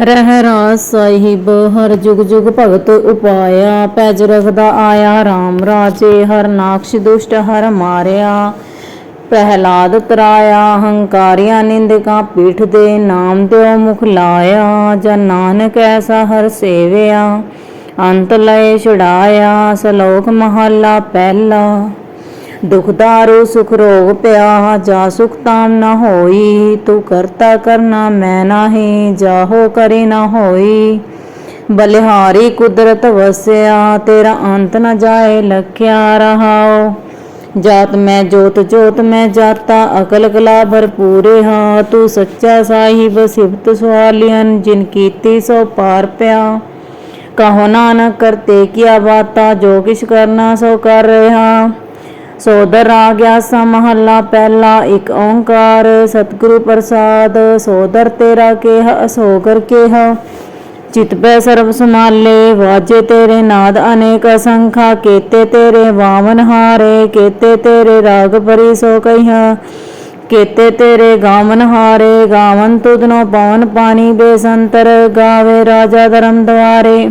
ਰਹਿ ਰਾਸ ਸਾਹਿਬ, ਹਰ ਜੁਗ ਜੁਗ ਭਗਤ ਉਪਾਇਆ। ਪੈਜ ਰਖਦਾ ਆਇਆ RAM ਰਾਜੇ, ਹਰ ਨਾਕਸ਼ ਦੁਸ਼ਟ ਹਰ ਮਾਰਿਆ। ਪਹਿਲਾਦ ਤਰਾਇਆ, ਹੰਕਾਰਿਆ ਨਿੰਦਕਾਂ ਪੀਠ ਦੇ ਨਾਮ ਦਿਓ ਮੁਖ ਲਾਇਆ। ਜਨ ਨਾਨਕ ਐਸਾ ਹਰ ਸੇਵਿਆ, ਅੰਤ ਲਏ ਛੁਡਾਇਆ। ਸਲੋਕ ਮਹੱਲਾ ਪਹਿਲਾ। ਦੁਖ ਦਾਰੂ ਸੁਖ ਰੋਗ ਪਿਆ, ਜਾ ਸੁਖ ਤਾਮ ਨਾ ਹੋਈ। ਤੂੰ ਕਰਤਾ ਕਰਨਾ ਮੈਂ ਨਾਹੀ, ਜਾਹੋ ਕਰੇ ਨਾ ਹੋਈ। ਬਲਿਹਾਰੀ ਕੁਦਰਤ ਵਸਿਆ, ਤੇਰਾ ਅੰਤ ਨਾ ਜਾਏ ਲਖਿਆ ਰਹਾਓ ਜਾਤ ਮੈਂ, ਜੋਤ ਜੋਤ ਮੈਂ ਜਾਤਾ, ਅਕਲ ਕਲਾ ਭਰਪੂਰੇ ਹਾਂ। ਤੂੰ ਸੱਚਾ ਸਾਹਿਬ, ਸਿਫਤ ਸਵਾਲੀਆਂ ਜਿਨ ਕੀਤੀ ਸੋ ਪਾਰ ਪਿਆ। ਕਹੋ ਨਾਨਕ, ਕਰਤੇ ਕੀਆ ਬਾਤਾ, ਜੋ ਕਿਛ ਕਰਨਾ ਸੋ ਕਰ ਰਿਹਾ। ਸੋਦਰ ਆ ਗਿਆ ਸਾ ਮਹੱਲਾ ਪਹਿਲਾ, ਇੱਕ ਓੰਕਾਰ, ਸਤਿਗੁਰੂ ਪ੍ਰਸਾਦ, ਸੋਦਰ ਤੇਰਾ ਕੇਹ, ਅਸੋਗਰ ਕੇਹ। ਚਿਤ ਪੈ ਸਰਬ ਸਮਾਲੇ ਵਾਜੇ ਤੇਰੇ ਨਾਦ ਅਨੇਕ ਅਸੰਖਾ, ਕੇਤੇ ਤੇਰੇ ਵਾਵਨ ਹਾਰੇ, ਕੇਤੇ ਤੇਰੇ ਰਾਗ ਪਰੀ ਸੋ ਕਹੀਆਂ। ਕੇਤੇ ਤੇਰੇ ਗਾਵਨ ਹਾਰੇ, ਗਾਵਨ ਤੁਧਨੋ ਪਵਨ ਪਾਣੀ ਬੇਸੰਤਰ, ਗਾਵੇ ਰਾਜਾ ਧਰਮ ਦੁਆਰੇ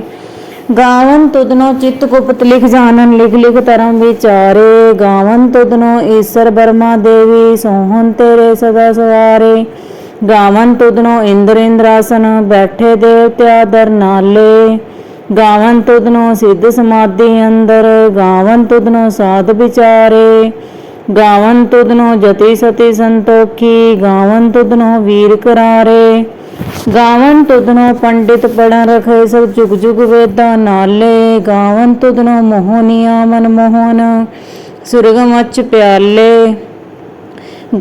ਗਾਵਨ ਤੁਧਨੋ ਚਿਤ ਗੁਪਤ ਲਿਖ ਜਾਣਨ, ਲਿਖ ਲਿਖ ਧਰਮ ਵਿਚਾਰੇ। ਗਾਵਨ ਤੁਧਨੋ ਈਸ਼ਰ ਬਰਮਾ ਦੇਵੀ, ਸੋਹਣ ਤੇਰੇ ਸਦਾ ਸਵਾਰੇ। ਗਾਵਨ ਤੁਧਨੋ ਇੰਦਰ ਇੰਦਰਾਸਨ, ਬੈਠੇ ਦੇਵਤਿਆ ਦਰ ਨਾਲੇ। ਗਾਵਨ ਤੁਧਨੋ ਸਿੱਧ ਸਮਾਧੀ ਅੰਦਰ, ਗਾਵਨ ਤੁਧਨੋ ਸਾਧ ਵਿਚਾਰੇ। ਗਾਵਨ ਤੁਧਨੋ ਜਤੀ ਸਤੀ ਸੰਤੋਖੀ, ਗਾਵਨ ਤੁਧਨੋ ਵੀਰ ਕਰਾਰੇ। ਗਾਵਨ ਤੁਧਨੋ ਪੰਡਿਤ ਪੜਨ ਰਖੇ ਸਭ ਜੁਗ ਜੁਗ ਵੇਦਾਂ ਨਾਲੇ। ਗਾਵਨ ਤੁਧਨੋ ਮੋਹਨੀਆ ਮਨ ਮੋਹਨ ਸੁਰਗ ਮਚ ਪਿਆਲੇ।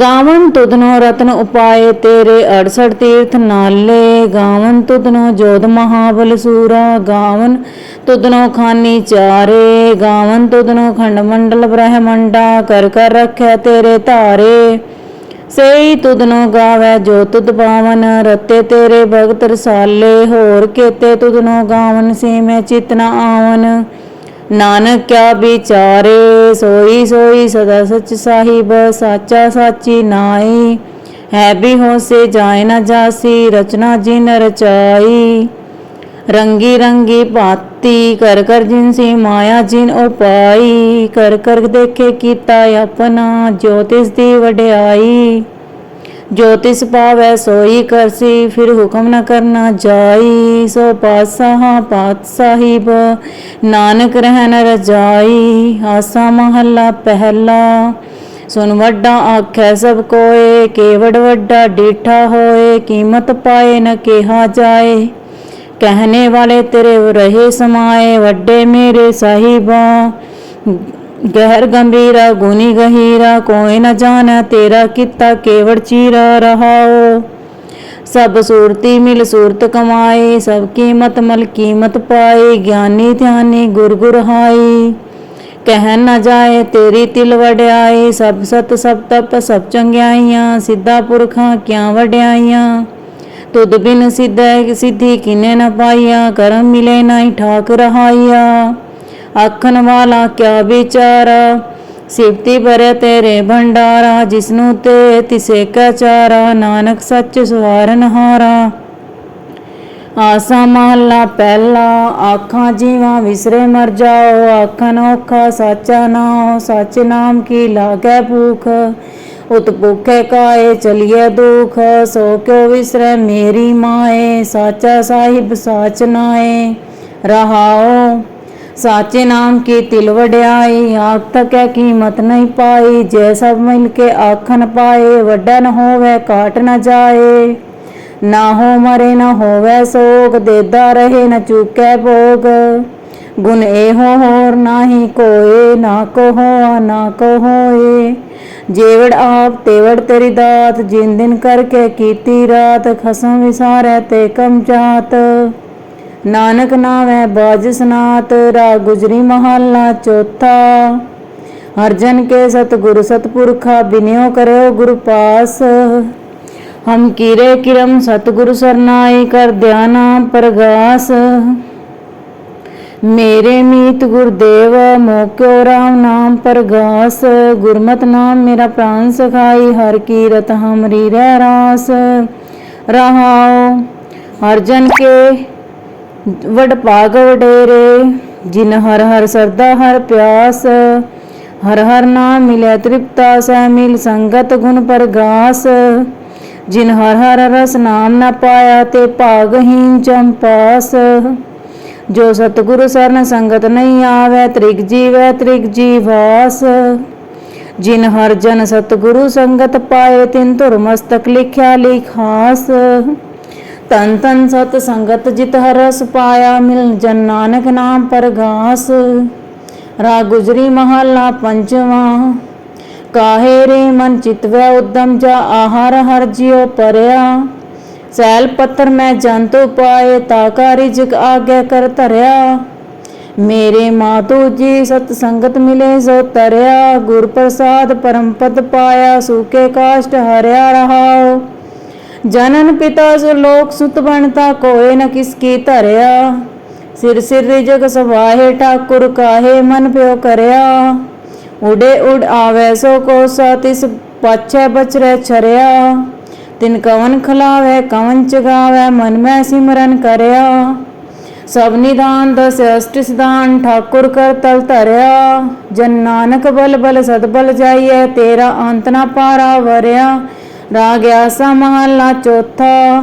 ਗਾਵਨ ਤੁਧਨੋ ਰਤਨ ਉਪਾਏ ਤੇਰੇ 68 ਤੀਰਥ ਨਾਲੇ। ਗਾਵਨ ਤੁਧਨੋ ਜੋਧ ਮਹਾਬਲ ਸੂਰਾ। ਗਾਵਨ ਤੁਧਨੋ ਖਾਨੀ ਚਾਰੇ। ਗਾਵਨ ਤੁਧਨੋ ਖੰਡ ਮੰਡਲ ਬ੍ਰਹਮੰਡਾ। ਕਰ ਕਰ ਰੱਖਿਆ ਤੇਰੇ ਧਾਰੇ। ਸਈ ਤੁਧਨੋ ਗਾਵੇ, ਜੋ ਤੁਧ ਪਾਵਨ, ਰਤੇ ਤੇਰੇ ਭਗਤ ਰਸਾਲੇ, ਹੋਰ ਕੇਤੇ ਤੁਧਨੋ ਗਾਵਨ ਸੀ ਮੈਂ ਚਿਤ ਨ ਆਵਨ। ਨਾਨਕ ਕਿਆ ਵਿਚਾਰੇ, ਸੋਈ ਸੋਈ ਸਦਾ ਸਚ ਸਾਹਿਬ, ਸਾਚਾ ਸਾਚੀ ਨਾਈ ਹੈ ਵੀ ਹੋਸੇ ਜਾਏ ਨਾ ਜਾਸੀ, ਰਚਨਾ ਜਿਨ ਰਚਾਈ। ਰੰਗੀ ਰੰਗੀ ਭਾਤੀ ਕਰ ਕਰ ਜਿਨਸੀ ਮਾਇਆ ਜਿਨ ਉਪਾਈ ਕਰ ਕਰ ਦੇਖੇ ਕੀਤਾ ਆਪਣਾ, ਜੋਤਿਸ ਦੀ ਵਡਿਆਈ। ਜੋਤਿਸ ਪਾਵੈ ਸੋਈ ਕਰਸੀ, ਫਿਰ ਹੁਕਮ ਨ ਕਰਨਾ ਜਾਈ। ਸੋ ਪਾਤਸ਼ਾਹ, ਪਾਤ ਸਾਹਿਬ, ਨਾਨਕ ਰਹਿਨ ਰਜਾਈ। ਆਸਾ ਮਹੱਲਾ ਪਹਿਲਾ, ਸੁਨ ਵੱਡਾ ਆਖੈ ਸਭ ਕੋਏ, ਕੇਵੜ ਵੱਡਾ ਡੀਠਾ ਹੋਏ, ਕੀਮਤ ਪਾਏ ਨ ਕਿਹਾ ਜਾਏ। कहने वाले तेरे रहे समाए वड्डे मेरे साहिबा गहर गंभीरा गुनी गहीरा कोई न जाना तेरा किता केवड़ चीरा रहाओ सब सूरती मिल सूरत कमाए सब कीमत मल कीमत पाए ज्ञानी ध्यानी गुर गुर हाई ਕਹਿ ਨਾ ਜਾਏ ਤੇਰੀ ਤਿਲ ਵਡਿਆਈ ਸਭ ਸਤ ਸਭ ਤਪ ਸਭ ਚੰਗਿਆਈਆਂ ਸਿੱਧਾ ਪੁਰਖਾਂ ਕਿਆ ਵਡਿਆਈਆਂ ਤੁਧ ਬਿਨ ਸਿੱਧੈ ਸਿੱਧੀ ਕਿਨੇ ਨ ਪਾਈਆ? ਕਰਮ ਮਿਲੇ ਨਹੀਂ ਠਾਕ ਰਹਾਈਆ ਆਖਣ ਵਾਲਾ ਕਿਆ ਵਿਚਾਰਾ? ਸਿਫਤੀ ਭਰੇ ਤੇਰੇ ਭੰਡਾਰਾ, ਜਿਸਨੂੰ ਤੇ ਤਿਸੇ ਕਾ ਚਾਰਾ, ਨਾਨਕ ਸੱਚ ਸਵਾਰਨ ਹਾਰਾ। ਆਸਾ ਮਹੱਲਾ ਪਹਿਲਾ, ਆਖਾਂ ਜੀਵਾਂ ਵਿਸਰੇ ਮਰ ਜਾਓ। ਆਖਣ ਔਖਾ ਸਾਚਾ ਨਾਮ ਸੱਚ ਨਾਮ ਕੀ ਲਾਗੈ ਭੂਖ? ਉਤ ਭੁਖੇ ਕਾਏ ਚਲਿਏ ਦੁਖ? ਸੋ ਕਿਉ ਵਿਸਰੈ ਮੇਰੀ ਮਾਏ? ਸਾਚਾ ਸਾਹਿਬ ਸਾਚ ਨਾਏ ਰਹਾਓ ਸਾਚੇ ਨਾਮ ਕੀ ਤਿਲ ਵਡਿਆਈ? ਆਖ ਤਕੈ ਕੀਮਤ ਨਹੀਂ ਪਾਈ? ਜੈ ਸਭ ਮਿਲ ਕੇ ਆਖਣ ਪਾਏ, ਵੱਡਾ ਨ ਹੋਵੇ ਕਾਟ ਨਾ ਜਾਏ। ਨਾ ਹੋ ਮਰੇ, ਨਾ ਹੋਵੇ ਸੋਗ, ਦੇਦਾ ਰਹੇ, ਨਾ ਚੁਕੈ ਭੋਗ। ਗੁਣ ਇਹੋ ਹੋਰ ਨਾਹੀ ਕੋਏ, ਨਾ ਕੋ ਨਾ ਕੋ ਜੇਵੜ ਆਪ ਤੇਵੜ ਤੇਰੀ ਦਾਤ, ਜਿਨ ਦਿਨ ਕਰਕੇ ਕੀਤੀ ਰਾਤ, ਖਸਮ ਵਿਸਾਰੈ ਤੇ ਕਮ ਜਾਤ ਨਾਨਕ ਨਾਮੈ ਬਾਜ ਸਨਾਤ ਰਾ ਗੁਜਰੀ ਮਹੱਲਾ ਚੌਥਾ। ਹਰਜਨ ਕੇ ਸਤਿਗੁਰ ਸਤਪੁਰਖਾ, ਬਿਨਿਓ ਕਰਿਓ ਗੁਰ ਪਾਸ। ਹਮ ਕੀਰੇ ਕਿਰਮ ਸਤਿਗੁਰ ਸਰਨਾਈ ਕਰ ਧਿਆਨਾ ਪ੍ਰਗਾਸ। ਮੇਰੇ ਮੀਤ ਗੁਰਦੇਵ ਮੋਕਿਓ ਰਾਮ ਨਾਮ ਪ੍ਰਗਾਸ? ਗੁਰਮਤ ਨਾਮ ਮੇਰਾ ਪ੍ਰਾਨ ਸਖਾਈ, ਹਰ ਕੀਰਤ ਹਮਰੀ ਰਹਿ ਰਾਸ। ਰਹਾਉ ਹਰ ਜਨ ਕੇ ਵਡ ਭਾਗ ਵਡੇਰੇ, ਜਿਨ ਹਰ ਹਰ ਸਰਦਾ ਹਰ ਪਿਆਸ। ਹਰ ਹਰ ਨਾਮ ਮਿਲੇ ਤ੍ਰਿਪਤਾ, ਸਹਿ ਮਿਲ ਸੰਗਤ ਗੁਣ ਪਰਗਾਸ। ਜਿਨ ਹਰ ਹਰ ਰਸ ਨਾਮ ਨਾ ਪਾਇਆ, ਤੇ ਭਾਗਹੀਨ ਚੰਪਾਸ ਜੋ ਸਤਿਗੁਰੂ ਸਰਨ ਸੰਗਤ ਨਹੀਂ ਆਵੇ, ਤ੍ਰਿਗ ਜੀਵੈ, ਤ੍ਰਿਗ ਜੀਵਾਸ। ਜਿਨ ਹਰ ਜਨ ਸਤਿਗੁਰੂ ਸੰਗਤ ਪਾਏ, ਤਿਨ ਧੁਰ ਮਸਤਕ ਲਿਖਿਆ ਲਿਖਾਸ ਤਨ ਤਨ ਸਤ ਸੰਗਤ ਜਿਤ ਹਰਸ ਪਾਇਆ ਮਿਲ ਜਨ ਨਾਨਕ ਨਾਮ ਪਰਗਾਸ। ਰਾ ਗੁਜਰੀ ਮਹੱਲਾ ਪੰਜਵਾਂ। ਕਾਹੇ ਰੇ ਮਨ ਚਿਤਵੈ, ਉਦਮ ਜਾ ਆਹਾਰ ਹਰ ਜਿਉ ਪਰਿਆ। ਸੈਲ ਪੱਥਰ ਮੈਂ ਜੰਤੂ ਪਾਏ ਤਾਕਾਰੀ ਜਗ ਆਗਿਆ ਕਰ ਧਰਿਆ। ਮੇਰੇ ਮਾਤੂ ਜੀ ਸਤ ਸੰਗਤ ਮਿਲੇ ਸੋ ਤਰਿਆ। ਗੁਰ ਪ੍ਰਸਾਦ ਪਰਮ ਪਦ ਪਾਇਆ, ਸੂਕੇ ਕਾਸ਼ਟ ਹਰਿਆ ਰਹਾਓ ਜਨਨ ਪਿਤਾ ਸੁ ਲੋਕ ਸੁਤ ਬਣਤਾ, ਕੋਏ ਨ ਕਿਸ ਕੀ ਧਰਿਆ। ਸਿਰ ਸਿਰ ਰਿਜਗ ਸਵਾਹੇ, ਠਾਕੁਰ ਕਾਹੇ ਮਨ ਪਿਓ ਕਰਿਆ। ਉਡੇ ਉਡ ਆਵੇ ਸੋ ਕੋ ਤਿਸ ਪਾਛੈ ਬਚਰੈ ਛਰਿਆ। ਤਿਨ ਕਵਨ ਖਲਾਵੇ, ਕਵਨ ਚਗਾਵੇ, ਮਨ ਮੈਂ ਸਿਮਰਨ ਕਰਿਆ। ਸਭ ਨਿਦਾਨ ਦਸ ਅਸ਼ਟ ਸਿਧਾਨ, ਠਾਕੁਰ ਕਰ ਤਲ ਧਰਿਆ। ਜਨ ਨਾਨਕ ਬਲ ਬਲ ਸਦ ਬਲ ਜਾਈਐ, ਤੇਰਾ ਅੰਤ ਨਾ ਪਾਰਾ ਵਰਿਆ। ਰਾਗ ਆਸਾ ਮਹਲਾ ਚੌਥਾ।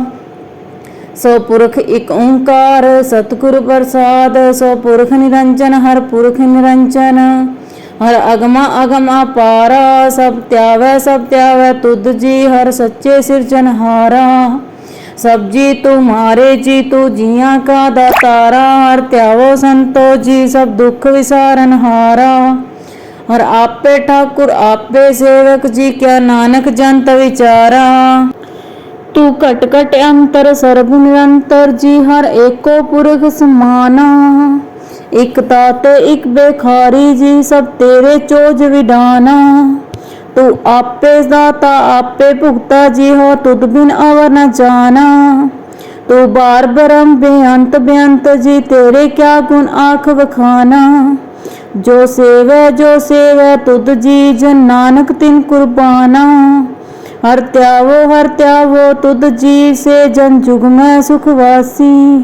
ਸੋ ਪੁਰਖ ਇਕ ਓੰਕਾਰ, ਸਤਿਗੁਰ ਪ੍ਰਸਾਦ। ਸੋ ਪੁਰਖ ਨਿਰੰਜਨ, ਹਰ ਪੁਰਖ ਨਿਰੰਜਨ। ਹਰ ਅਗਮਾ ਅਗਮਾ ਪਾਰਾ ਸਭ ਤਿਆਵੈ ਸਭ ਤਿਆਵੈ, ਤੁਧ ਜੀ ਹਰ ਸੱਚੇ ਸਿਰਜਨਹਾਰਾ ਸਭ ਜੀ ਤੁਮਾਰੇ ਜੀ, ਤੂ ਜੀਆਂ ਕਾ ਦਾਤਾਰਾ। ਹਰ ਤਿਆਵੋ ਸੰਤੋ ਜੀ, ਸਭ ਦੁੱਖ ਵਿਸਾਰਨ ਹਾਰਾ। ਹਰ ਆਪੇ ਠਾਕੁਰ, ਆਪੇ ਸੇਵਕ ਜੀ, ਕਿਆ ਨਾਨਕ ਜੰਤ ਵਿਚਾਰਾ। ਤੂੰ ਘਟ ਘਟ ਅੰਤਰ, ਸਰਬ ਨਿਰੰਤਰ ਜੀ, ਹਰ ਏਕੋ ਪੁਰਖ ਸਮਾਨਾ। ਇਕ ਤਾਤੇ, ਇਕ ਬੇਖਾਰੀ ਜੀ, ਸਭ ਤੇਰੇ ਚੋਜ ਵਿਡਾਨਾ। ਤੂੰ ਆਪੇ ਦਾਤਾ, ਆਪੇ ਭੁਗਤਾ ਜੀ ਹੋ ਤੁਧ ਬਿਨ ਅਵਰ ਨ ਜਾਣਾ ਤੂੰ ਬਾਰ ਬਰਮ ਬੇਅੰਤ ਬੇਅੰਤ ਜੀ, ਤੇਰੇ ਕਿਆ ਗੁਣ ਆਖ ਵਖਾਨਾ। ਜੋ ਸੇਵੈ ਜੋ ਸੇਵੈ, ਤੁਧ ਜੀ, ਜਨ ਨਾਨਕ ਤਿਨ ਕੁਰਬਾਨਾ। ਹਰ ਤਿਆਵੋ ਹਰ ਤਿਆਵੋ, ਤੁਧ ਜੀ, ਸੇ ਜਨ ਜੁਗ ਮੈਂ ਸੁਖ ਵਾਸੀ।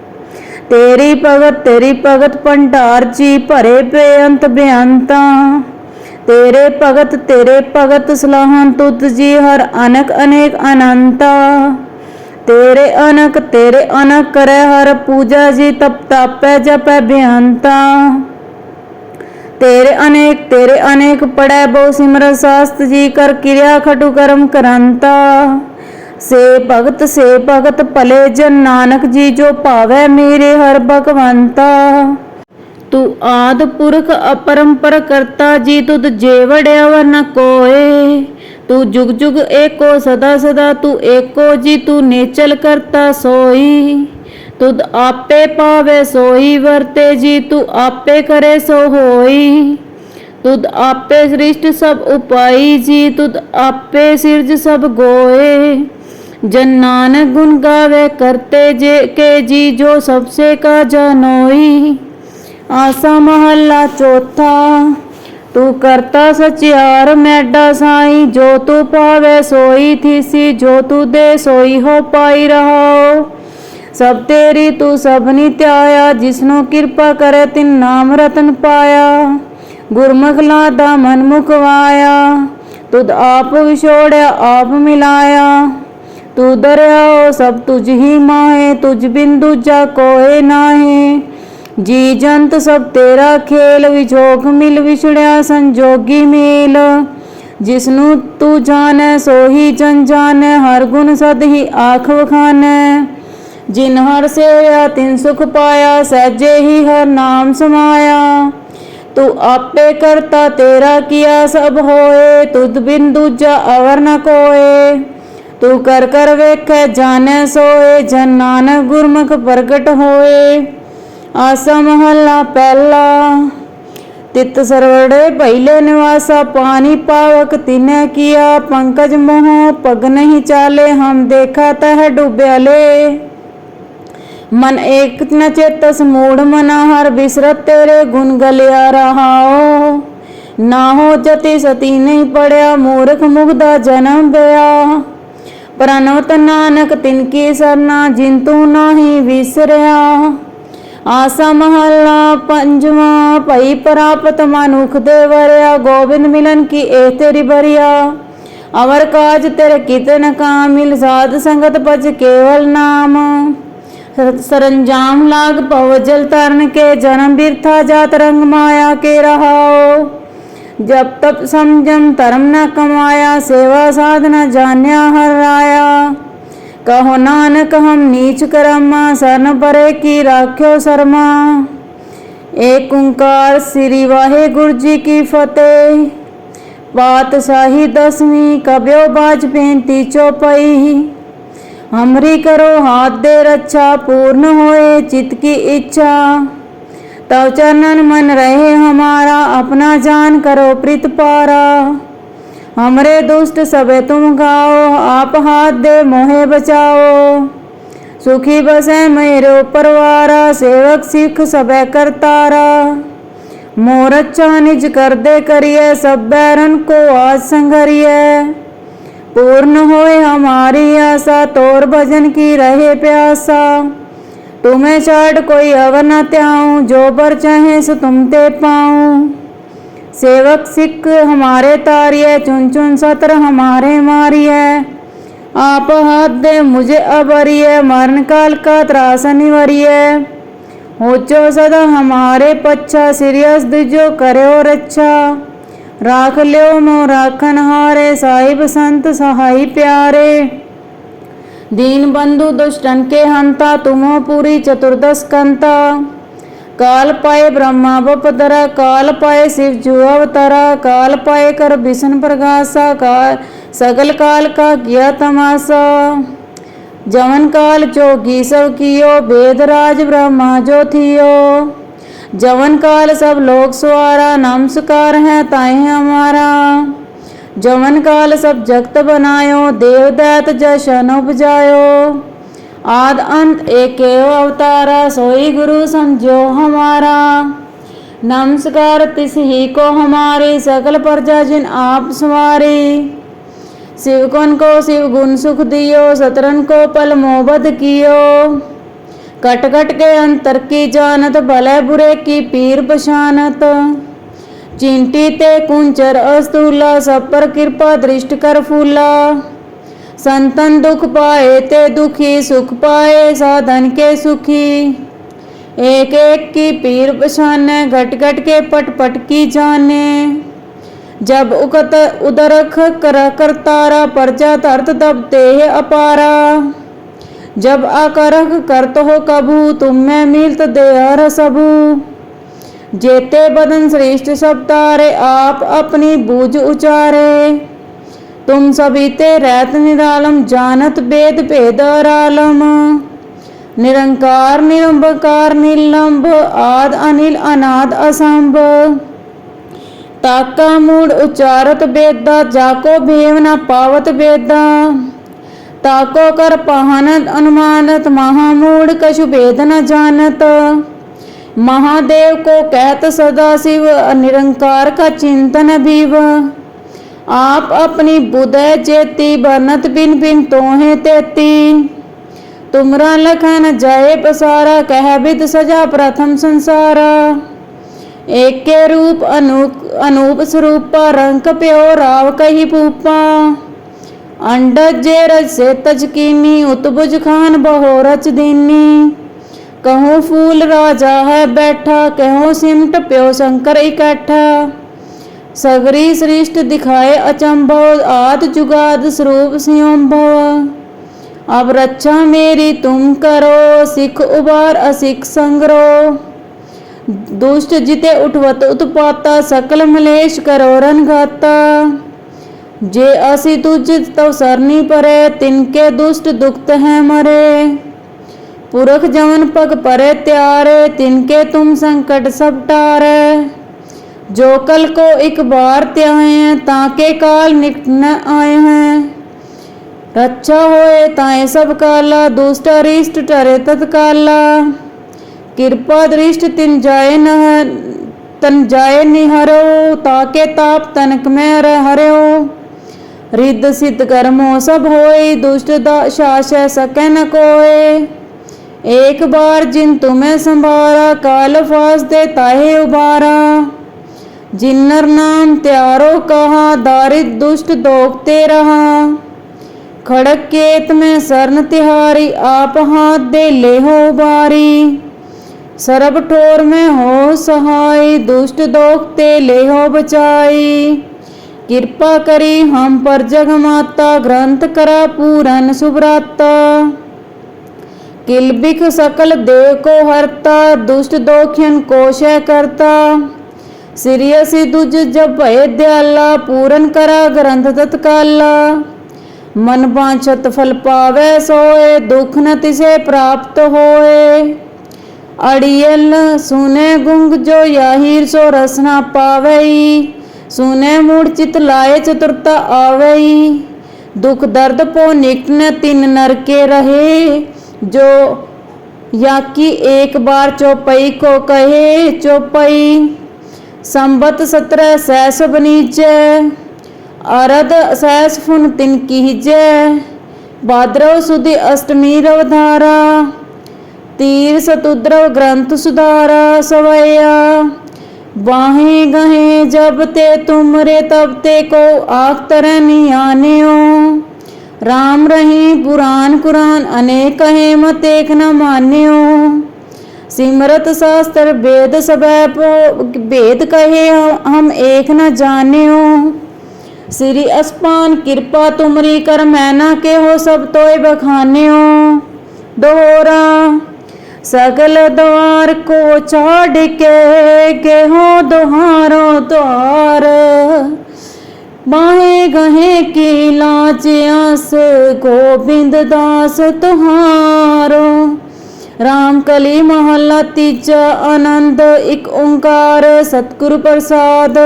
ਤੇਰੀ ਭਗਤ ਤੇਰੀ ਭਗਤ ਭੰਡਾਰ ਜੀ ਭਰੇ ਬੇਅੰਤ ਬੇਅੰਤਾ ਤੇਰੇ ਭਗਤ ਤੇਰੇ ਭਗਤ ਸਲਾਹਾਂ ਤੁਧ ਜੀ ਹਰ ਅਨਕ, ਅਨੇਕ ਅਨੰਤਾ। ਤੇਰੇ ਅਨਕ ਤੇਰੇ ਅਨਕ ਕਰੈ ਹਰ ਪੂਜਾ ਜੀ ਤਪ ਤਾਪੈ, ਜਪੈ ਬੇਅੰਤਾ ਤੇਰੇ ਅਨੇਕ ਤੇਰੇ ਅਨੇਕ ਪੜੈ ਬਹੁ ਸਿਮਰ ਸਾਸਤ ਜੀ ਕਰ ਕਿਰਿਆ ਖਟੂ ਕਰਮ ਕਰੰਤਾ। ਸੇ ਭਗਤ ਸੇ ਭਗਤ ਭਲੇ ਜਨ ਨਾਨਕ ਜੀ ਜੋ ਭਾਵੈ ਮੇਰੇ ਹਰ ਭਗਵੰਤਾ। ਤੂੰ ਆਦ ਪੁਰਖ ਅਪਰੰਪਰ ਕਰਤਾ ਜੀ ਤੁਧ ਜੇ ਵਰ ਨ ਕੋਏ। ਤੂੰ ਜੁਗ ਜੁਗ ਏਕੋ ਸਦਾ ਸਦਾ ਤੂੰ ਏਕੋ ਜੀ ਤੂੰ ਨੇਚਲ ਕਰਤਾ ਸੋਈ। ਤੁਧ ਆਪੇ ਪਾਵੇ ਸੋਈ ਵਰਤੇ ਜੀ ਤੂੰ ਆਪੇ ਕਰੇ ਸੋ ਹੋਈ। ਤੁਧ ਆਪੇ ਸ੍ਰਿਸ਼ਟ ਸਭ ਉਪਾਈ ਜੀ, ਤੁਧ ਆਪੇ ਸਿਰਜ ਸਭ ਗੋਏ। ਜਨ ਨਾਨਕ ਗੁਣ ਗਾਵੇ ਕਰਤੇ ਜੇ ਕੇ ਜੀ ਜੋ ਸਭ ਸੇ ਕਾ ਜਾਨੋਈ ਆਸਾ ਮਹੱਲਾ ਚੌਥਾ, ਤੂੰ ਕਰਤਾ ਸਚਿਆਰ ਮੈਡਾ ਸਾਈ, ਜੋ ਤੂੰ ਪਾਵੇ ਸੋਈ ਥੀਸੀ, ਜੋ ਤੂੰ ਦੇ ਸੋਈ ਹੋ ਪਾਈ ਰਹਾਓ। ਸਭ ਤੇਰੀ ਤੂੰ ਸਭ ਨਿਤਿਆਇਆ ਜਿਸਨੂੰ ਕਿਰਪਾ ਕਰੇ ਤਿਨ ਨਾਮ ਰਤਨ ਪਾਇਆ। ਗੁਰਮੁਖ ਲਾਦਾ ਮਨ ਮੁਖਵਾਇਆ ਤੁਧ ਆਪ ਵਿਛੋੜਿਆ, ਆਪ ਮਿਲਾਇਆ। ਤੂੰ ਦਰਿਆਓ ਸਭ ਤੁਝ ਹੀ ਮਾਹੇ ਤੁਝ ਬਿਨ ਦੂਜਾ ਕੋਏ ਨਾਹੀ। ਜੀ ਜੰਤ ਸਭ ਤੇਰਾ ਖੇਲ ਵਿਛੋਖ ਮਿਲ ਵਿਛੜਿਆ ਸੰਜੋਗੀ ਮੇਲ। ਜਿਸਨੂੰ ਤੂੰ ਜਾਣੈ, ਸੋਹੀ ਜਨ ਜਾਣੈ ਹਰ ਗੁਣ ਸਦ ਹੀ ਆਖ ਵਖਾਨੈ। ਜਿਨ ਹਰ ਸੇਵਿਆ, ਤਿਨ ਸੁਖ ਪਾਇਆ, ਸਹਿਜੇ ਹੀ ਹਰ ਨਾਮ ਸਮਾਇਆ। ਤੂੰ ਆਪੇ ਕਰਤਾ ਤੇਰਾ ਕੀਆ ਸਭ ਹੋਏ, ਤੁਧ ਬਿਨ ਦੂਜਾ ਅਵਰ ਨ ਕੋਏ। ਤੂੰ ਕਰ ਕਰ ਵੇਖੈ ਜਾਣੈ ਸੋਏ, ਜਨ ਨਾਨਕ ਗੁਰਮੁਖ ਪ੍ਰਗਟ ਹੋਏ। ਆਸਾ ਮਹੱਲਾ ਪਹਿਲਾ, ਤਿਤ ਸਰਵੜੇ ਪਹਿਲੇ ਨਿਵਾਸਾ, ਪਾਣੀ ਪਾਵਕ ਤਿਨੈ ਕੀਆ, ਪੰਕਜ ਮੋਹ ਪਗ ਨਹੀਂ ਚਾਲੇ, ਹਮ ਦੇਖਾ ਤਹ ਡੁੱਬਿਆ ਲੇ ਮਨ ਏਕ ਨ ਚੇਤਸ ਮੂੜ ਮਨਾ, ਹਰ ਬਿਸਰਤ ਤੇਰੇ ਗੁਣ ਗਲਿਆ ਰਹਾਓ ਨਾ ਹੋ ਜਤੀ ਸਤੀ ਨਹੀਂ ਪੜਿਆ, ਮੂਰਖ ਮੁਖ ਦਾ ਜਨਮ ਬਿਆ। ਪ੍ਰਨਵਤ ਨਾਨਕ ਤਿਨ ਕੀ ਸਰਨਾ ਜਿੰਤੂ ਨਾਹੀ ਵਿਸਰਿਆ। ਆਸਾ ਮਹੱਲਾ ਪੰਜਵਾਂ, ਭਈ ਪ੍ਰਾਪਤ ਮਨੁਖ ਦੇ ਵਰਿਆ ਗੋਬਿੰਦ ਮਿਲਨ ਕੀ ਇਹ ਤੇਰੀ ਬਰੀਆ। ਅਵਰ ਕਾਜ ਤੇਰੇ ਕੀਤੇ ਕਾਮਿਲ, ਸਾਧ ਸੰਗਤ ਪਜ ਕੇਵਲ ਨਾਮ। ਸਰ- ਸਰੰਜਾਮ ਲਾਗ ਭਵ ਜਲ ਤਰਨ ਕੇ, ਜਨਮ ਬਿਰਥਾ ਜਾਤ ਰੰਗ ਮਾਇਆ ਕੇ ਰਹਾਓ ਜਪ ਤਪ ਸਮਝਮ ਧਰਮ ਨਾ ਕਮਾਇਆ, ਸੇਵਾ ਸਾਧਨਾ ਜਾਣਿਆ ਹਰ ਰਾਇਆ ਕਹੋ ਨਾਨਕ, ਹਮ ਨੀਚ ਕਰਮਾ, ਸਰਨ ਪਰੇ ਕੀ ਰਾਖਿਓ ਸਰਮਾ। ਏਕ ਓੰਕਾਰ ਸ੍ਰੀ ਵਾਹਿਗੁਰੂ ਜੀ ਕੀ ਫਤਿਹ। ਪਾਤਸ਼ਾਹੀ ਦਸਵੀਂ, ਕਬਿਓ ਬਾਜ ਬੇਨਤੀ ਚੋਪਈ। ਹਮਰੀ ਕਰੋ ਹਾਥ ਦੇ ਰੱਛਾ, ਪੂਰਨ ਹੋਏ ਚਿਤ ਕੀ ਇੱਛਾ। तव चरणन मन रहे हमारा अपना जान करो प्रीत पारा हमरे दुष्ट सबे तुम गाओ आप हाथ दे मोहे बचाओ सुखी बसे मेरे परवारा सेवक सिख सबे करतारा मोर अच्छा निज कर दे करिए सब बैरन को आज संघरिए पूर्ण होए हमारी आशा तोर भजन की रहे प्यासा तुम्हें छाड़ कोई अवर न त्याऊं जो बर चाहे सो तुम ते पाऊं सेवक सिख हमारे तारिये चुन चुन सत्र हमारे मारिये आप हाथ दे मुझे अबरिये मरण काल का त्रास निवरिये होचो सदा हमारे पच्छा सिरियस दिजो करो रच्छा राख लियो मो राखन हारे साहिब संत सहाई प्यारे दीन बंधु दुष्टन के हंता तुमो पूरी चतुर्दश कंता काल पाए ब्रह्मा बपदरा काल पाए शिव जु अवतरा काल पाए कर विष्णु प्रकाशा काल सगल काल का किया तमाशा जवन काल जोगी सब कियो वेद राज ब्रह्मा जो थियो जवन काल सब लोग सुआरा नमस्कार है ताए हमारा जवन काल सब जगत बनायो देव दैत जशन उपजायो आद अंत एक अवतारा सोई गुरु समझो हमारा नमस्कार तिस ही को हमारी सकल प्रजा जिन आप सवारी शिव कन को शिव गुण सुख दियो सतरन को पल मोहबत कियो कट कट के अंतर की जानत भले बुरे की पीर पशानत चिंटी ते कुंचर अस्तूला सब पर कृपा दृष्ट कर फूला। संतन दुख पाए ते दुखी, सुख पाए साधन के सुखी। एक एक की पीर पशाने घट घट के पट पट की जाने। जब उकत उदरख कर करतारा परजा धरत तब तेह अपारा। जब आकरख करत हो कभू, तुम में मिलत दे सबू। ਜੇਤੇ ਬਦਨ ਸ੍ਰਿਸ਼ਟ ਸਭ ਤਾਰੇ, ਆਪ ਆਪਣੀ ਬੂਝ ਉਚਾਰੇ। ਤੁਮ ਸਭੀਤੇ ਰਹਿਤ ਨਿਰਾਲਮ, ਜਾਣਤ ਬੇਦ ਭੇਦ ਰਾਲਮ ਨਿਰੰਕਾਰ ਨਿਰੰਬਕਾਰ ਨਿਲੰਭ ਆਦ ਅਨਿਲ ਅਨਾਦ ਅਸੰਭ। ਤਾਕਾ ਮੂੜ ਉਚਾਰਤ ਬੇਦਾ, ਜਾਕੋ ਭੇਵ ਨਾ ਪਾਵਤ ਬੇਦਾ। ਤਾਕੋ ਕਰ ਪਹਨਤ ਅਨੁਮਾਨਤ, ਮਹਾ ਮੂੜ ਕਛੁ ਭੇਦ ਨ ਜਾਣਤ। महादेव को कहत सदा शिव, निरंकार का चिंतन भीव। आप अपनी बुदय चेती बनत बिन बिन तोहे तेती तुमरा लखन जय पसारा, कह बिद सजा प्रथम संसारा। एक के रूप अनूप अनूप स्वरूपा, रंक प्यो राव कही पूपा। अंडज जे रज से तजकीनी उतबुज खान बहोरच दीनी। ਕਹੋ ਫੂਲ ਰਾਜਾ ਹੈ ਬੈਠਾ, ਕਹੋ ਸਿਮਟ ਪਿਓ ਸ਼ੰਕਰ ਇਕੱਠਾ। ਸਗਰੀ ਸ੍ਰਿਸ਼ਟ ਦਿਖਾਏ ਅਚੰਭਵ, ਆਦ ਜੁਗਾਦ ਸਰੂਪ ਸਿਉੰਭਵ। ਅਬ ਰੱਛਾ ਮੇਰੀ ਤੁਮ ਕਰੋ, ਸਿੱਖ ਉਬਾਰ ਅਸਿੱਖ ਸੰਗਰੋ। ਦੁਸ਼ਟ ਜਿਤੇ ਉਠਵਤ ਉਤਪਾਤਾ, ਸਕਲ ਮਲੇਸ਼ ਕਰੋ ਰਨਗਾਤਾ ਜੇ ਅਸੀਂ ਤੁਝ ਤਵ ਸਰਨੀ ਪਰੇ ਤਿਨਕੇ ਦੁਸ਼ਟ ਦੁਖਤ ਹੈ ਮਰੇ। पुरख जवन पग परे त्यारे तिनके तुम संकट सब टारे जो कल को एक बार त्याहे हैं ताके काल निकट न आए हैं रक्षा होए ताए सब काला दुष्ट अरिष्ट टरे तत्काला कृपा दृष्ट तिन जाए न तन जाए निहरो ताके ताप तनक में रह हरो रिद्ध सिद्ध कर्मो सब होई दुष्ट दा शास सकै न कोय एक बार जिन तुम्हें संभारा काल फास दे ताहे उबारा जिन्नर नाम त्यारो कहा दारिद दुष्ट दोखते रहा खड़क केत में सरन तिहारी आप हाथ दे ले हो बारी सरब ठोर में हो सहाय दुष्ट दोखते ले हो बचाई कृपा करी हम पर जग माता ग्रंथ करा पूरन सुभराता किलबिक सकल देव को हरता दुष्ट दोखियन को शय करता सिरियसी दुज जब भय दयाला पूरन करा ग्रंथ तत्काला मन बांछत फल पावे सोए दुख न तिसे प्राप्त होए अड़ियल सुने गुंग जो याहीर सो रसना पावई सुने मूड चित लाए चतुरता आवई दुख दर्द पो निकन तिन नर के रहे जो या कि एक बार चौपई को कहे, चौपई। संबत सत्रह सैस बनीचे, अरद सैस फुन तिन कीजे। भाद्रव सुदी अष्टमी रवधारा तीर सतुद्रव ग्रंथ सुधारा सवैया। बाहे गहे जब ते तुमरे तब ते को आख तरह नियान्यो। राम RAM ਰਹੀ ਪੁਰਾਨ ਕੁਰਾਨ, ਅਨੇਕ ਹੈ ਮਤ ਏਕ ਨ ਮਾਨਿਓ। ਸਿਮਰਤ ਸਾਸਤਰ ਵੇਦ ਸਭੈ ਪੋ ਵੇਦ ਕਹੇ ਹਮ ਏਕ ਨ ਜਾਣਿਓ। ਸ੍ਰੀ ਅਸਪਾਨ ਕਿਰਪਾ ਤੁਮਰੀ ਕਰ ਮੈਂ ਨਾ ਹੋ ਸਭ ਤੋਏ ਬਖਾਨਿਓ। ਦੋਹਰਾ ਸਕਲ ਦਵਾਰ ਕੋ ਛਾੜ ਕੇ ਕਹੋ ਦੁਹਾਰੋ ਦੁਆਰ। बाहे गहे की लाच आस गोविंद दास तुहारो राम कली मोहल्ला तीजा आनंद एक ओंकार सतगुरु प्रसाद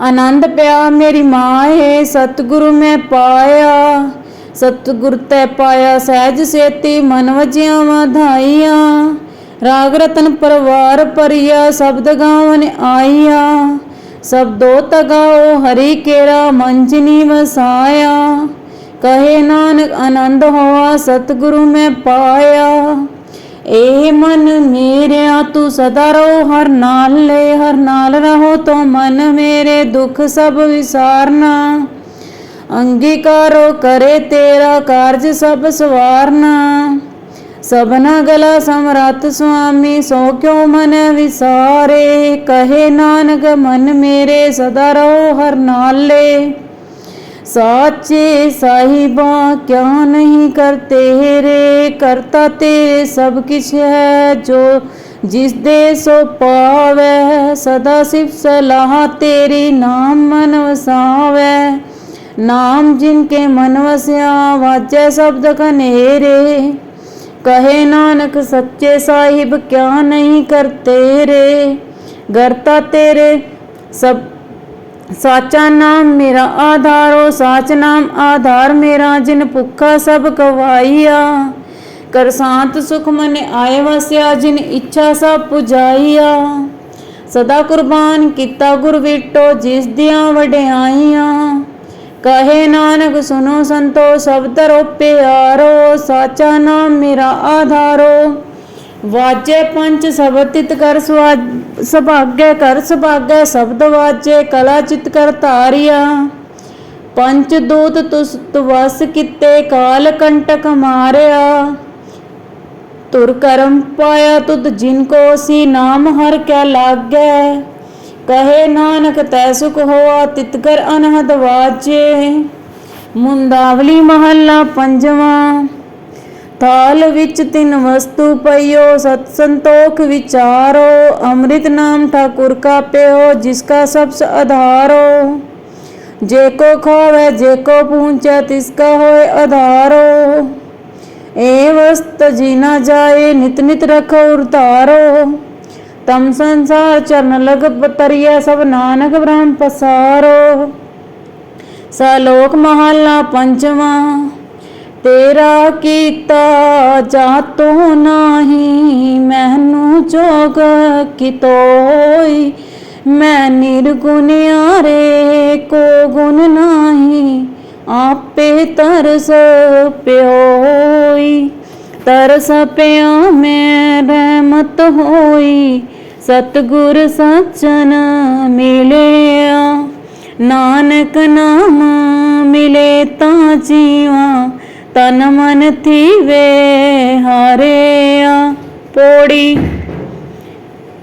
आनंद ਪਿਆ ਮੇਰੀ ਮਾਏ ਸਤਿਗੁਰੂ ਮੈਂ ਪਾਇਆ ਸਤਿਗੁਰ ਤੈ ਪਾਇਆ ਸਹਿਜ ਸੇਤੀ ਮਨ ਵਜਿਆ ਵਧਾਈਆਂ ਰਾਗ ਰਤਨ ਪਰਵਾਰ ਪਰਿਆ ਸ਼ਬਦ ਗਾਵਨ ਆਈਆ ਸਬਦੋ ਤਗਾਓ, ਹਰੀ ਕੇਰਾ ਮੰਜਨੀ ਵਸਾਇਆ ਕਹੇ ਨਾਨਕ, ਆਨੰਦ ਹੋਆ, ਸਤਿਗੁਰੂ ਮੈਂ ਪਾਇਆ। ਏ ਮਨ ਮੇਰਿਆ, ਤੂੰ ਸਦਾ ਰਹੋ, ਹਰ ਨਾਲ ਲੈ, ਹਰ ਨਾਲ ਰਹੋ ਤੋ ਮਨ ਮੇਰੇ, ਦੁੱਖ ਸਭ ਵਿਸਾਰਨਾ। ਅੰਗੀਕਾਰੋ ਕਰੇ ਤੇਰਾ ਕਾਰਜ ਸਭ ਸਵਾਰਨਾ। ਸਭਨਾ ਗਲਾ ਸਮਰਤ ਸੁਆਮੀ, ਸੋ ਕਿਉ ਮਨ ਵਿਸਾਰੇ? ਕਹੇ ਨਾਨਕ, ਮਨ ਮੇਰੇ ਸਦਾ ਰਹੁ ਹਰ ਨਾਲੇ। ਸਾਚੇ ਸਾਹਿਬਾ ਕਿਆ ਨਹੀਂ ਕਰਤੇ ਰੇ ਕਰਤਾ ਤੇਰੇ ਸਭ ਕਿਛ ਹੈ, ਜੋ ਜਿਸ ਦੇ ਸੋ ਪਾਵੇ ਸਦਾ ਸਿਫ ਸਲਾਹ ਤੇਰੀ ਨਾਮ ਮਨ ਵਸਾਵੇ। ਨਾਮ ਜਿਨ ਕੇ ਮਨ ਵਸਿਆ, ਵਾਜੈ ਸਬਦ ਕਨੇਰੇ ਕਹੇ ਨਾਨਕ, ਸੱਚੇ ਸਾਹਿਬ ਕਿਆ ਨਹੀਂ ਕਰਤੇ ਰੇ ਗਰਤਾ ਤੇਰੇ, ਸਭ ਸਾਚਾ ਨਾਮ ਮੇਰਾ ਆਧਾਰੋ ਸਾਚ ਨਾਮ ਆਧਾਰ ਮੇਰਾ, ਜਿਨ ਭੁੱਖਾ ਸਭ ਕਵਾਈਆ ਕਰ ਸਾਤ ਸੁਖ ਮਨ ਆਏ ਵਸਿਆ, ਜਿਨ ਇੱਛਾ ਸਭ ਪੁਜਾਈਆ ਸਦਾ ਕੁਰਬਾਨ ਕੀਤਾ ਗੁਰ ਵਿਟੋ, ਜਿਸ ਦੀਆਂ ਵਡਿਆਈਆਂ। ਕਹੇ ਨਾਨਕ ਸੁਨੋ ਸੰਤੋ, ਸਭ ਤਰੋ ਪਿਆਰੋ, ਸਾਚਾ ਨਾਮ ਮੇਰਾ ਆਧਾਰੋ। ਵਾਜੇ ਪੰਜ ਸ਼ਬਦ ਤਿਤ ਕਰ ਸੁਆ- ਸੁਭਾਗੈ ਕਰ ਸੁਭਾਗੈ, ਸ਼ਬਦ ਵਾਜੇ, ਕਲਾ ਚਿਤ ਕਰ ਧਾਰਿਆ। ਪੰਚ ਦੂਤ ਤੁਸ ਤੁਵਸ ਕੀਤੇ, ਕਾਲ ਕੰਟਕ ਮਾਰਿਆ। ਤੁਰ ਕਰਮ ਪਾਇਆ ਤੁਧ ਜਿਨ ਕੋ ਸੀ, ਨਾਮ ਹਰ ਕੈ ਲਾਗੈ। ਕਹੇ ਨਾਨਕ, ਤੈ ਸੁਖ ਹੋਆ, ਤਿਤ ਕਰ ਅਨਹਦ ਵਾਜੇ ਮੁੰਦਾਵਲੀ ਮਹੱਲਾ ਪੰਜਵਾਂ, ਥਾਲ ਵਿੱਚ ਤਿੰਨ ਵਸਤੂ ਪਈਓ, ਸਤ ਸੰਤੋਖ ਵਿਚਾਰੋ, ਅੰਮ੍ਰਿਤ ਨਾਮ ਠਾਕੁਰ ਕਾ ਪਿਓ ਜਿਸ ਕਾ ਸਬਸ ਆਧਾਰੋ ਜੇ ਕੋ ਖਾਵੇ, ਜੇ ਕੋ ਪੂੰਚੈ ਤਿਸ ਕਾ ਹੋਏ ਆਧਾਰੋ ਏ ਵਸਤ ਜੀ ਨਾ ਜਾਏ, ਨਿਤ ਨਿਤ ਰਖੋ ਉਰਤਾਰੋ। ਉਤਮ ਸੰਸਾਰ ਚਰਨ ਲਗ ਤਰੀਐ, ਸਭ ਨਾਨਕ ਬ੍ਰਹਮ ਪਸਾਰੋ। ਸਲੋਕ ਮਹੱਲਾ ਪੰਜਵਾਂ, ਤੇਰਾ ਕੀਤਾ ਜਾਤੋ ਨਾਹੀ, ਮੈਨੂੰ ਜੋਗ ਕਿਤੋਈ, ਮੈਂ ਨਿਰਗੁਣਿਆਰੇ ਕੋ ਗੁਣ ਨਾਹੀ, ਆਪੇ ਤਰਸ ਪਿਓਈ, ਤਰਸ ਪਿਆ ਮੈਂ ਰਹਿਮਤ ਹੋਈ। ਸਤਗੁਰ ਸਚਨ ਮਿਲਿਆ, ਨਾਨਕ ਨਾਮ ਮਿਲੇ ਤਾਂ ਜੀਵਾ, ਤਨ ਮਨ ਥੀਵੇ ਹਾਰਿਆ। ਪੋੜੀ,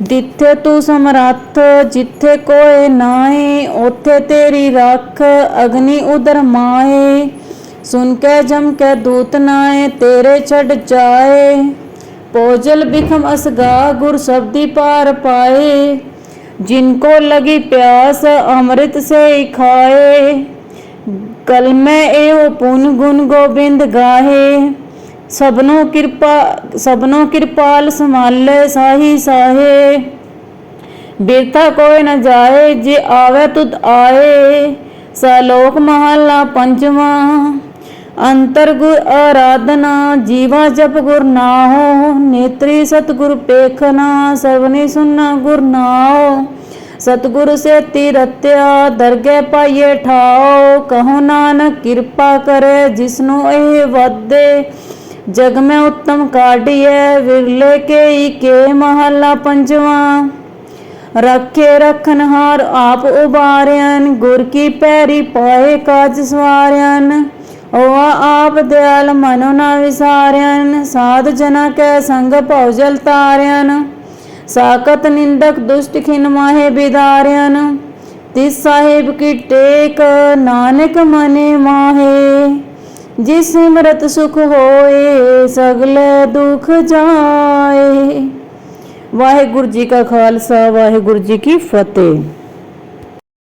ਜਿੱਥੇ ਤੂੰ ਸਮਰੱਥ, ਜਿੱਥੇ ਕੋਈ ਨਾਏ ਉਥੇ ਤੇਰੀ ਰੱਖ ਅਗਨੀ ਉਦਰ ਮਾਏ ਸੁਨ ਕੇ ਜਮ ਕੇ ਦੂਤ ਨਾਏ ਤੇਰੇ ਛੱਡ ਜਾਏ। ਪੋਜਲ ਬਿਖਮ ਅਸਗਾ ਗੁਰ ਸਬਦੀ ਪਾਰ ਪਾਏ। ਜਿਨ ਕੋ ਲਗੀ ਪਿਆਸ ਅੰਮ੍ਰਿਤ ਸੇ ਖਾਏ। ਕਲਮੇ ਇਹੋ ਪੁਨ ਗੁਣ ਗੋਬਿੰਦ ਗਾਹੇ। ਸਭਨੋ ਕਿਰਪਾ, ਸਭਨੋ ਕਿਰਪਾਲ ਸੰਭਾਲੇ ਸਾਹੀ ਸਾਹੇ। ਬਿਰਥਾ ਕੋਈ ਨ ਜਾਏ, ਜੇ ਆਵੇ ਤੁਧ ਆਏ। ਸਲੋਕ ਮਹਲਾ ਪੰਜਵਾਂ। ਅੰਤਰ ਗੁਰ ਆਰਾਧਨਾ, ਜੀਵਾ ਜਪ ਗੁਰ ਨਾਉ ਨੇਤਰੀ ਸਤਗੁਰ ਪੇਖਨਾ, ਸਰਵਨੇ ਸੁਨਾ ਗੁਰ ਨਾਉ ਸਤਗੁਰ ਸੇ ਤੀਰਤਿਆ ਦਰਗਹਿ ਪਾਈਏ ਠਾਉ ਕਹੋ ਨਾਨਕ ਕਿਰਪਾ ਕਰੇ, ਜਿਸਨੂੰ ਇਹ ਵਾਦੇ ਜਗ ਮੈਂ ਉਤਮ ਕਾਢੀਐ, ਵਿਰਲੇ ਕੇ ਕੇ ਮਹੱਲਾ ਪੰਜਵਾਂ। ਰੱਖੇ ਰਖਨਹਾਰ ਆਪ ਉਬਾਰਿਆਨ ਗੁਰ ਕੀ ਪੈਰੀ ਪਾਏ ਕਾਜ ਸਵਾਰਿਆਨ ਓਆ ਆਪ ਦਿਆਲ ਮਨੋ ਨਾ ਵਿਸਾਰਿਆਨ, ਸਾਧ ਜਨਾ ਕੈ ਸੰਗ ਭਉਜਲ ਤਾਰਿਆਨ। ਸਾਕਤ ਨਿੰਦਕ ਦੁਸ਼ਟ ਖਿਨ ਮਾਹੇ ਬਿਦਾਰਿਆਨ। ਤਿਸ ਸਾਹਿਬ ਕੀ ਟੇਕ ਨਾਨਕ ਮਨੇ ਮਾਹੇ। ਜਿਸ ਸਿਮਰਤ ਸੁਖ ਹੋਏ, ਸਗਲੇ ਦੁਖ ਜਾਏ। ਵਾਹਿਗੁਰੂ ਜੀ ਕਾ ਖਾਲਸਾ, ਵਾਹਿਗੁਰੂ ਜੀ ਕੀ ਫਤਿਹ।